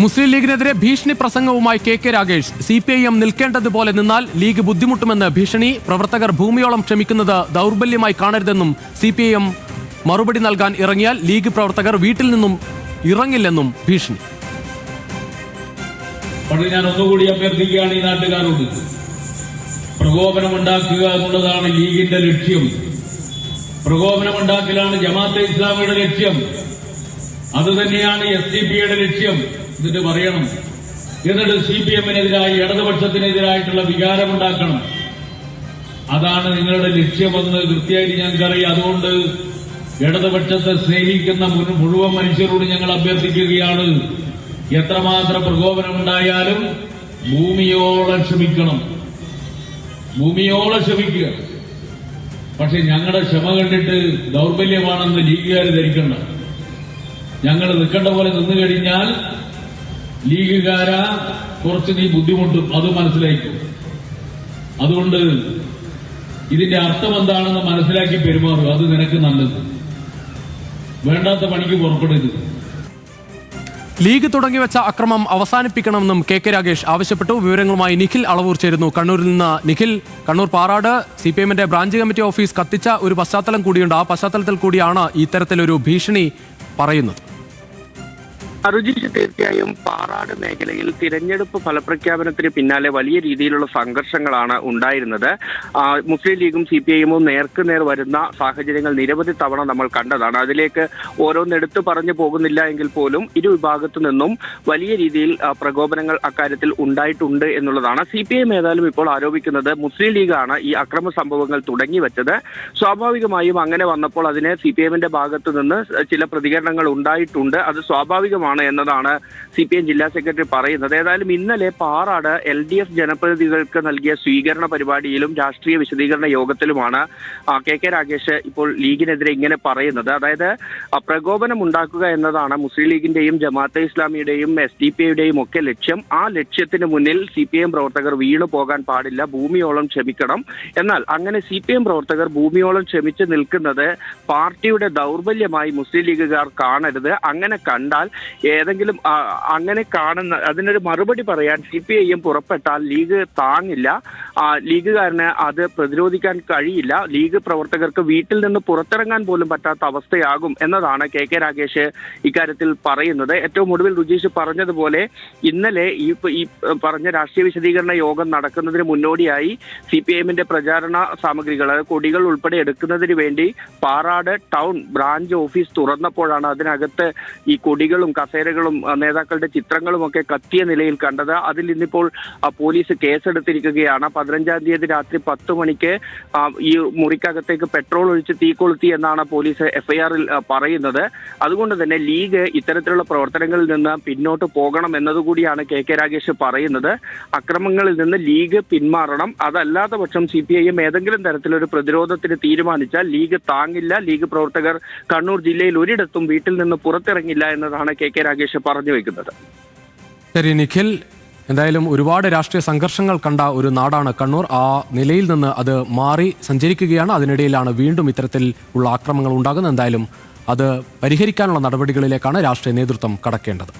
മുസ്ലിം ലീഗിനെതിരെ ഭീഷണി പ്രസംഗവുമായി K K Ragesh C P I M നിൽക്കേണ്ടതുപോലെ നിന്നാൽ ലീഗ് ബുദ്ധിമുട്ടുമെന്ന് ഭീഷണി പ്രവർത്തകർ ഭൂമിയോളം ക്ഷമിക്കുന്നത് ദൗർബല്യമായി കാണരുതെന്നും സി പി ഐ എം മറുപടി നൽകാൻ ഇറങ്ങിയാൽ ലീഗ് പ്രവർത്തകർ വീട്ടിൽ നിന്നും ഇറങ്ങില്ലെന്നും ഭീഷണി. പക്ഷേ ഞാൻ ഒന്നുകൂടി അഭ്യർത്ഥിക്കുകയാണ് ഈ നാട്ടുകാരോട്. പ്രകോപനമുണ്ടാക്കുക എന്നുള്ളതാണ് ലീഗിന്റെ ലക്ഷ്യം. പ്രകോപനമുണ്ടാക്കലാണ് ജമാഅത്തെ ഇസ്ലാമിയുടെ ലക്ഷ്യം. അത് തന്നെയാണ് എസ് ഡി പിയുടെ ലക്ഷ്യം. എന്നിട്ട് പറയണം. എന്നിട്ട് സി പി എമ്മിനെതിരായി ഇടതുപക്ഷത്തിനെതിരായിട്ടുള്ള വികാരമുണ്ടാക്കണം. അതാണ് നിങ്ങളുടെ ലക്ഷ്യമെന്ന് കൃത്യമായിട്ട് ഞങ്ങൾക്കറിയാം. അതുകൊണ്ട് ഇടതുപക്ഷത്തെ സ്നേഹിക്കുന്ന മുഴു- മുഴുവൻ മനുഷ്യരോട് ഞങ്ങൾ അഭ്യർത്ഥിക്കുകയാണ്. എത്രമാത്രം പ്രകോപനമുണ്ടായാലും ഭൂമിയോളം ക്ഷമിക്കണം. ഭൂമിയോളം ക്ഷമിക്കുക. പക്ഷെ ഞങ്ങളുടെ ക്ഷമ കണ്ടിട്ട് ദൗർബല്യമാണെന്ന് ലീഗുകാർ ധരിക്കണ്ട. ഞങ്ങൾ നിൽക്കേണ്ട പോലെ നിന്നു കഴിഞ്ഞാൽ ലീഗുകാരാ കുറച്ച് നീ ബുദ്ധിമുട്ടും അത് മനസ്സിലാക്കും അതുകൊണ്ട് ഇതിന്റെ അർത്ഥം എന്താണെന്ന് മനസ്സിലാക്കി പെരുമാറും അത് നിനക്ക് നല്ലത്. വേണ്ടാത്ത പണിക്ക് പുറപ്പെടരുത്. ലീഗ് തുടങ്ങിവെച്ച അക്രമം അവസാനിപ്പിക്കണമെന്നും കെ കെ രാഗേഷ് ആവശ്യപ്പെട്ടു. വിവരങ്ങളുമായി നിഖിൽ അളവൂർ ചേരുന്നു. കണ്ണൂരിൽ നിന്ന് നിഖിൽ കണ്ണൂർ പാറാട് സി പി എമ്മിന്റെ ബ്രാഞ്ച് കമ്മിറ്റി ഓഫീസ് കത്തിച്ച ഒരു പശ്ചാത്തലം കൂടിയുണ്ട്. ആ പശ്ചാത്തലത്തിൽ കൂടിയാണ് ഇത്തരത്തിലൊരു ഭീഷണി പറയുന്നത്. അറുജിഷ് തീർച്ചയായും പാറാട് മേഖലയിൽ തിരഞ്ഞെടുപ്പ് ഫലപ്രഖ്യാപനത്തിന് പിന്നാലെ വലിയ രീതിയിലുള്ള സംഘർഷങ്ങളാണ് ഉണ്ടായിരുന്നത്. മുസ്ലിം ലീഗും സി പി ഐഎമ്മും നേർക്കുനേർ വരുന്ന സാഹചര്യങ്ങൾ നിരവധി തവണ നമ്മൾ കണ്ടതാണ്. അതിലേക്ക് ഓരോന്നെടുത്ത് പറഞ്ഞു പോകുന്നില്ല എങ്കിൽ പോലും ഇരു വിഭാഗത്തു നിന്നും വലിയ രീതിയിൽ പ്രകോപനങ്ങൾ അക്കാര്യത്തിൽ ഉണ്ടായിട്ടുണ്ട് എന്നുള്ളതാണ്. സി പി ഏതായാലും ഇപ്പോൾ ആരോപിക്കുന്നത് മുസ്ലിം ലീഗാണ് ഈ അക്രമ സംഭവങ്ങൾ തുടങ്ങി വെച്ചത്. സ്വാഭാവികമായും അങ്ങനെ വന്നപ്പോൾ അതിന് സി പി എമ്മിന്റെ ഭാഗത്തു നിന്ന് ചില പ്രതികരണങ്ങൾ ഉണ്ടായിട്ടുണ്ട്. അത് സ്വാഭാവികമാണ്. എന്നതാണ് സി പി എം ജില്ലാ സെക്രട്ടറി പറയുന്നത്. ഏതായാലും ഇന്നലെ പാറാട് എൽ ഡി എഫ് ജനപ്രതിനിധികൾക്ക് നൽകിയ സ്വീകരണ പരിപാടിയിലും രാഷ്ട്രീയ വിശദീകരണ യോഗത്തിലുമാണ് കെ കെ രാഗേഷ് ഇപ്പോൾ ലീഗിനെതിരെ ഇങ്ങനെ പറയുന്നത്. അതായത് പ്രകോപനം ഉണ്ടാക്കുക എന്നതാണ് മുസ്ലിം ലീഗിന്റെയും ജമാഅത്തെ ഇസ്ലാമിയുടെയും എസ് ഡി പി യുടെയും ഒക്കെ ലക്ഷ്യം. ആ ലക്ഷ്യത്തിന് മുന്നിൽ സി പി എം പ്രവർത്തകർ വീണു പോകാൻ പാടില്ല ഭൂമിയോളം ക്ഷമിക്കണം. എന്നാൽ അങ്ങനെ സി പി എം പ്രവർത്തകർ ഭൂമിയോളം ക്ഷമിച്ച് നിൽക്കുന്നത് പാർട്ടിയുടെ ദൗർബല്യമായി മുസ്ലിം ലീഗുകാർ കാണരുത്. അങ്ങനെ കണ്ടാൽ ഏതെങ്കിലും അങ്ങനെ കാണുന്ന അതിനൊരു മറുപടി പറയാൻ സി പി ഐ എം പുറപ്പെട്ടാൽ ലീഗ് താങ്ങില്ല. ലീഗുകാരന് അത് പ്രതിരോധിക്കാൻ കഴിയില്ല. ലീഗ് പ്രവർത്തകർക്ക് വീട്ടിൽ നിന്ന് പുറത്തിറങ്ങാൻ പോലും പറ്റാത്ത അവസ്ഥയാകും എന്നതാണ് കെ കെ രാഗേഷ് ഇക്കാര്യത്തിൽ പറയുന്നത്. ഏറ്റവും ഒടുവിൽ രുചീഷ് പറഞ്ഞതുപോലെ ഇന്നലെ ഈ പറഞ്ഞ രാഷ്ട്രീയ വിശദീകരണ യോഗം നടക്കുന്നതിന് മുന്നോടിയായി സി പി എമ്മിന്റെ പ്രചാരണ സാമഗ്രികൾ കൊടികൾ ഉൾപ്പെടെ എടുക്കുന്നതിന് വേണ്ടി പാറാട് ടൗൺ ബ്രാഞ്ച് ഓഫീസ് തുറന്നപ്പോഴാണ് അതിനകത്ത് ഈ കൊടികളും കസേരകളും നേതാക്കളുടെ ചിത്രങ്ങളും ഒക്കെ കത്തിയ നിലയിൽ കണ്ടത്. അതിൽ ഇന്നിപ്പോൾ പോലീസ് കേസെടുത്തിരിക്കുകയാണ്. പതിനഞ്ചാം തീയതി രാത്രി പത്ത് മണിക്ക് ഈ മുറിക്കകത്തേക്ക് പെട്രോൾ ഒഴിച്ച് തീ കൊളുത്തി എന്നാണ് പോലീസ് എഫ്ഐആറിൽ പറയുന്നത്. അതുകൊണ്ട് തന്നെ ലീഗ് ഇത്തരത്തിലുള്ള പ്രവർത്തനങ്ങളിൽ നിന്ന് പിന്നോട്ട് പോകണം എന്നതുകൂടിയാണ് കെ കെ രാഗേഷ് പറയുന്നത്. അക്രമങ്ങളിൽ നിന്ന് ലീഗ് പിന്മാറണം. അതല്ലാത്ത പക്ഷം സി പി ഐ എം ഏതെങ്കിലും തരത്തിലൊരു പ്രതിരോധത്തിന് തീരുമാനിച്ചാൽ ലീഗ് താങ്ങില്ല. ലീഗ് പ്രവർത്തകർ കണ്ണൂർ ജില്ലയിൽ ഒരിടത്തും വീട്ടിൽ നിന്ന് പുറത്തിറങ്ങില്ല എന്നതാണ് കെ കെ രാഗേഷ് പറഞ്ഞു വെക്കുന്നത്. ശരി നിഖിൽ. എന്തായാലും ഒരുപാട് രാഷ്ട്രീയ സംഘർഷങ്ങൾ കണ്ട ഒരു നാടാണ് കണ്ണൂർ. ആ നിലയിൽ നിന്ന് അത് മാറി സഞ്ചരിക്കുകയാണ്. അതിനിടയിലാണ് വീണ്ടും ഇത്തരത്തിൽ ഉള്ള ആക്രമണങ്ങൾ ഉണ്ടാകുന്നത്. എന്തായാലും അത് പരിഹരിക്കാനുള്ള നടപടികളിലേക്കാണ് രാഷ്ട്രീയ നേതൃത്വം കടക്കേണ്ടത്.